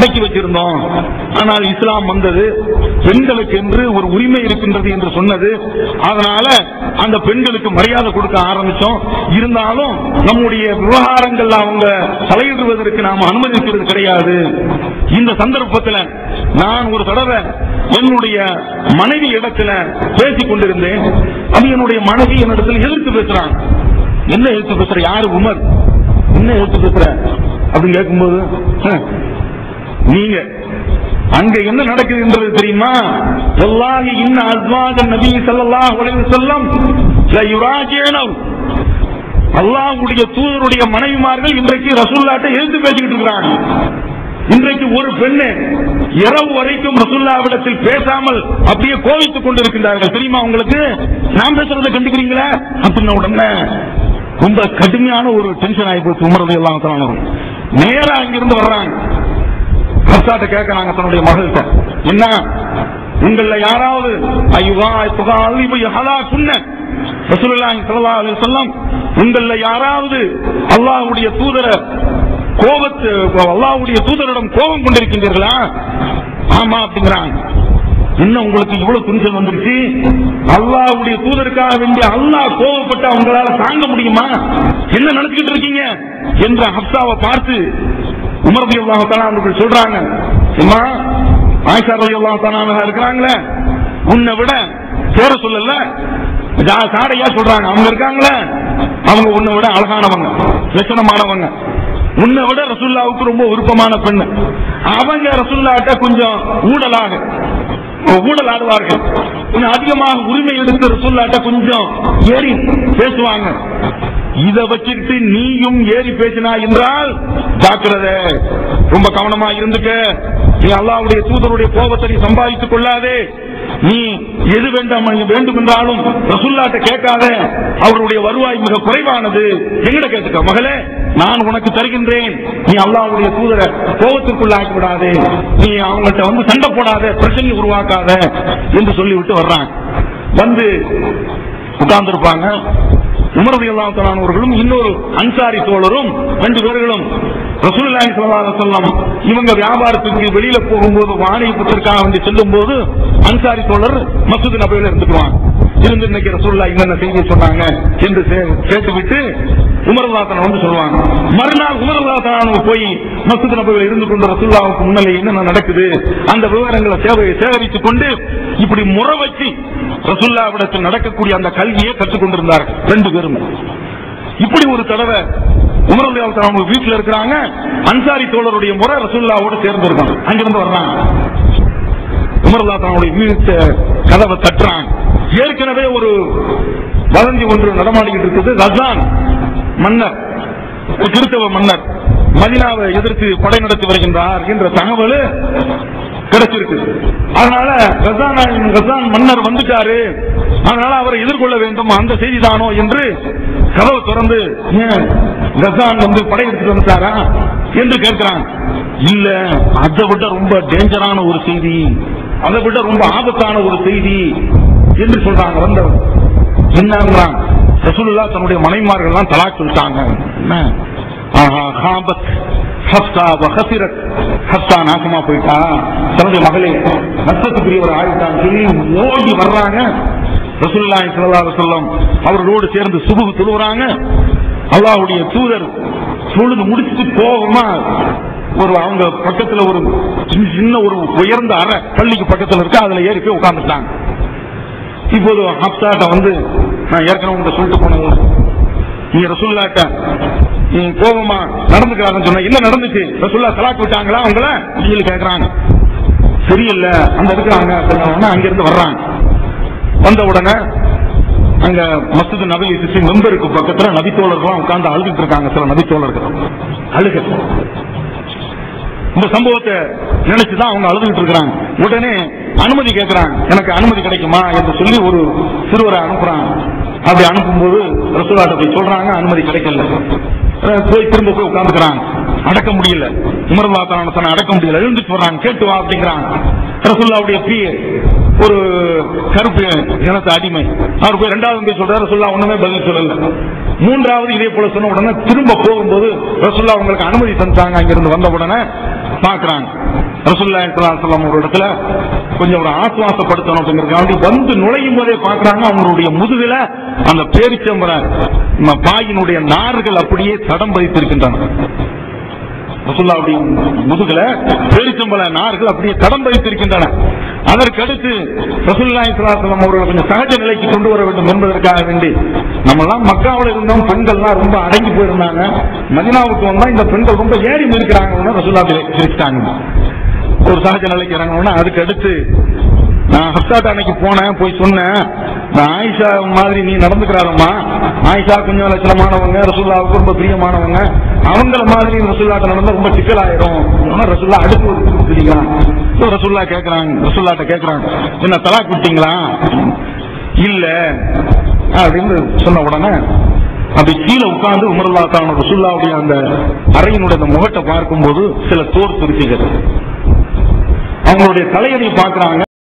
அடக்கி வச்சிருந்தோம். ஆனால் இஸ்லாம் வந்தது. பெண்களுக்கு என்று ஒரு உரிமை இருக்கின்றது என்று சொன்னது. அதனால அந்த பெண்களுக்கு மரியாதை கொடுக்க ஆரம்பிச்சோம். இருந்தாலும் நம்முடைய விவகாரங்கள் அவங்க தலையிடுவதற்கு நாம் அனுமதிக்கிறது கிடையாது. இந்த சந்தர்ப்பத்தில் நான் ஒரு தடவை என்னுடைய மனைவி இடத்துல பேசிக் கொண்டிருந்தேன். அது என்னுடைய மனைவி என்னிடத்தில் எதிர்த்து பேசுறாங்க. என்ன எழுத்து பேசுற? யாரு உமர்? என்ன எழுத்து பேசுற? அப்படின்னு கேட்கும்போது நீங்க அங்க என்ன நடக்குது என்பது தெரியுமா? வல்லாஹி இன்ன அஸ்வாஜ நபி ஸல்லல்லாஹு அலைஹி வஸல்லம் ல அல்லாஹ்வுடைய தூதருடைய மனைவிமார்கள் இன்றைக்கு ரசூலுல்லாஹ்ட்ட எழுந்து பேசிக்கிட்டு இருக்கிறாங்க. இன்றைக்கு ஒரு பெண்ணு இரவு வரைக்கும் ரசுல்லாவிடத்தில் பேசாமல் அப்படியே கோவித்துக் கொண்டிருக்கின்றார்கள். தெரியுமா உங்களுக்கு? நான் பேசுறதை கண்டுக்கிறீங்களா? அப்படின்ன உடனே ரொம்ப கடுமையான ஒரு டென்ஷன் ஆகி போச்சு. உமரது எல்லாம் நேரா அங்கிருந்து வர்றாங்க. ஹர்ஷாட்ட கேட்கிறாங்க தன்னுடைய மகள்கிட்ட. என்ன? உங்கள யாராவது ஐயா உங்கள யாராவது அல்லாவுடைய தூதரை கோபத்து அல்லாவுடைய தூதரிடம் கோபம் கொண்டிருக்கின்றீர்களா? ஆமா அப்படிங்கிறாங்க. இன்னும் உங்களுக்கு இவ்வளவு துணிச்சல் வந்துருச்சு? அல்லாவுடைய தூதருக்காக வேண்டிய அல்லாஹ் கோபப்பட்டா உங்களால தாங்க முடியுமா? என்ன நினைச்சுக்கிட்டு இருக்கீங்க? என்ற ஹப்தாவை பார்த்து உமர் ரதி அவர்கள் சொல்றாங்க அம்மா ஆயிஷா ரதி அல்லாஹ் இருக்கிறாங்களே உன்னை விட சேர சொல்லல. ஜா- சாடையா சொல்றாங்க அவங்க இருக்காங்களே அவங்க உன்னை விட அழகானவங்க லட்சணமானவங்க. உன்னை விட ரசுல்லாவுக்கு ரொம்ப விருப்பமான பெண்ணு. அவங்க ரசுல்லாட்ட கொஞ்சம் ஊடலாக ஊழல் ஆடுவார்கள். கொஞ்சம் அதிகமாக உரிமை எடுத்து ரசுல்லாட்ட கொஞ்சம் ஏறி பேசுவாங்க. இதை வச்சுட்டு நீயும் ஏறி பேசினா என்றால் ஜாக்கிரத ரொம்ப கவனமா இருந்துக்க. நீ அல்லாவுடைய தூதருடைய கோபத்தை நீ சம்பாதித்துக் கொள்ளாதே. நீ எது வேண்டாம் வேண்டும் என்றாலும் ரசுல்லாட்ட கேட்காத. அவருடைய வருவாய் மிக குறைவானது. எங்கட கேட்டுக்க மகளே நான் உனக்கு தருகின்றேன். நீ அல்லாவுடைய தூதரை கோபத்திற்குள்ளாக்கி விடாதே நீ அவங்கள்ட்ட வந்து சண்டை போடாத பிரச்சனை உருவாக்காத என்று சொல்லிவிட்டு வர்றாங்க. வந்து உட்கார்ந்திருப்பாங்க. உமரது அல்லாத்தலானவர்களும் இன்னொரு அன்சாரி தோழரும் ரெண்டு பேர்களும் ரசூலுல்லாஹி சொல்லாம் இவங்க வியாபாரத்துக்கு வெளியில போகும்போது வாணிபத்திற்காக வந்து செல்லும் போது அன்சாரி தோழர் மசூத் நபையில இருந்துக்குவாங்க. இருந்து இன்னைக்கு ரசூல்லா என்னென்ன செய்தி சொன்னாங்க என்று சே- கேட்டுவிட்டு உமரல்லாத்தன வந்து சொல்லுவாங்க. மறுநாள் உமரல்லாத்தன போய் மசூத் நபர்கள் இருந்து கொண்டு ரசூல்லாவுக்கு முன்னிலை என்னென்ன நடக்குது அந்த விவரங்களை சேவையை சேகரித்துக் கொண்டு இப்படி முறை வச்சு ரசுல்லாவிடத்தில் நடக்கக்கூடிய அந்த கல்வியை கற்றுக் கொண்டிருந்தார்கள் ரெண்டு பேரும். இப்படி ஒரு தடவை உமரல்லாவுக்கு அவங்க வீட்டுல இருக்கிறாங்க. அன்சாரி தோழருடைய முறை ரசுல்லாவோடு சேர்ந்து இருக்காங்க அங்கிருந்து வர்றாங்க. உமர்லா தன்னுடைய வீட்டு கதவை தட்டுறாங்க. ஏற்கனவே ஒரு வதந்தி ஒன்று நடமாடிக்கிட்டு இருக்குது. ரசான் மன்னர் ஒரு கிறிஸ்தவ மன்னர் மதினாவை எதிர்த்து படை நடத்தி வருகின்றார் என்ற தகவல் கிடைச்சிருக்கு. அதனால கசான கசான் மன்னர் வந்துட்டாரு. அதனால அவரை எதிர்கொள்ள வேண்டும். அந்த செய்தி தானோ என்று கதவை திறந்து கசான் வந்து படையெடுத்து வந்துட்டாரா என்று கேட்கிறான். இல்ல அதை விட ரொம்ப டேஞ்சரான ஒரு செய்தி. அதை விட ரொம்ப ஆபத்தான ஒரு செய்தி என்று சொல்றாங்க வந்தவர். என்ன ரசூல்லா தன்னுடைய மனைமார்கள் எல்லாம் தலாக் சொல்லிட்டாங்க. என்ன? ஆஹா, ஹாபத். ஹப்சா வஹசிரத் ஹப்சா நாசமா போயிட்டா. தன்னுடைய மகளே நஷ்டத்துக்குரியவர் ஆயிட்டான்னு சொல்லி ஓடி வர்றாங்க. ரசுல்லா ஸல்லல்லாஹு அலைஹி அவர்களோடு சேர்ந்து சுபுகு தொழுகிறாங்க அல்லாவுடைய தூதர் தொழுது முடிச்சுட்டு கோபமா ஒரு அவங்க பக்கத்துல ஒரு சின்ன- சின்ன ஒரு உயர்ந்த அறை பள்ளிக்கு பக்கத்துல இருக்கு? அதுல ஏறி போய் உட்கார்ந்துட்டாங்க. இப்போது ஹப்சாட்ட வந்து நான் ஏற்கனவே உங்க சொல்லிட்டு போனது. நீங்க ரசுல்லாட்ட கோபமா நடந்துக்கிறாங்கன்னு சொன்ன இல்ல நடந்துச்சு. ரசுல்லா சலாக்கு விட்டாங்களா அவங்கள சொல்லி கேட்கறாங்க சரியில்ல அந்த இருக்கிறாங்க. சொன்னவொடனே அங்கிருந்து வர்றாங்க. வந்த உடனே அங்க மஸ்ஜித் நபி சிசி மெம்பருக்கு பக்கத்துல நபித்தோழர்கள் உட்கார்ந்து அழுதுட்டு இருக்காங்க சில நபித்தோழர்கள் அழுக. இந்த சம்பவத்தை நினைச்சுதான் அவங்க அழுதுகிட்டு இருக்கிறாங்க. உடனே அனுமதி கேட்கிறாங்க எனக்கு அனுமதி கிடைக்குமா? என்று சொல்லி ஒரு சிறுவரை அனுப்புறாங்க. அப்படி அனுப்பும்போது ரசூலாட்டத்தை சொல்றாங்க அனுமதி கிடைக்கல. போய் திரும்ப போய் உட்கார்ந்துக்கிறாங்க அடக்க முடியல. உமர்லா தன்னை அடக்க முடியல. எழுந்துட்டு வர்றாங்க கேட்டு வா அப்படிங்கிறாங்க ரசூல்லாவுடைய பிஏ ஒரு கருப்பு இனத்து அடிமை. அவர் போய் ரெண்டாவது போய் சொல்றாரு ரசுல்லா ஒண்ணுமே பதில் சொல்லல. மூன்றாவது இதே போல சொன்ன உடனே திரும்ப போகும்போது ரசுல்லா உங்களுக்கு அனுமதி தந்தாங்க அங்கிருந்து வந்த உடனே பாக்குறாங்க ரசூல்லா சலாம் ஒரு இடத்துல கொஞ்சம் ஒரு ஆசுவாசப்படுத்தணும் அப்படிங்கறதுக்காண்டி வந்து நுழையும் போதே பாக்குறாங்க அவங்களுடைய முதுகுல அந்த பேரிச்சம்பர பாயினுடைய நார்கள் அப்படியே தடம் பதித்திருக்கின்றன. ரசுல்லாவுடைய முதுகுல பேரிச்சம்பள நார்கள் அப்படியே தடம் பதித்திருக்கின்றன. அதற்கடுத்து ரசூல்லாய் சலாசலம் அவர்களை கொஞ்சம் சகஜ நிலைக்கு கொண்டு வர வேண்டும் என்பதற்காக வேண்டி நம்ம எல்லாம் மக்காவில் இருந்தோம் பெண்கள்லாம் ரொம்ப அடங்கி போயிருந்தாங்க. மதினாவுக்கு வந்தா இந்த பெண்கள் ரொம்ப ஏறி இருக்கிறாங்க ரசூல்லா சிரிச்சிட்டாங்க ஒரு சகஜ நிலைக்கு இறங்கணும்னா அதுக்கு அடுத்து நான் ஹஸ்தாத் அன்னைக்கு போனேன் போய் சொன்னேன். ஆயிஷா மாதிரி நீ நடந்துக்கிறாரம்மா. ஆயிஷா கொஞ்சம் லட்சணமானவங்க ரசுல்லாவுக்கு ரொம்ப பிரியமானவங்க. அவங்கள மாதிரி ரசுல்லாட்ட நடந்தா ரொம்ப சிக்கலாயிரும். ஆனா ரசூல்லா அடுத்து ஒரு பிடிக்கிறான் ரசூல்லா கேக்குறாங்க ரசூல்லாட்ட என்ன தலா குட்டிங்களா இல்ல அப்படின்னு சொன்ன உடனே அப்படி கீழே உட்கார்ந்து உமர்லா தான் ரசுல்லாவுடைய அந்த அறையினுடைய அந்த முகத்தை பார்க்கும்போது சில தோர் திருச்சிகள் அவங்களுடைய தலையணை பார்க்கிறாங்க.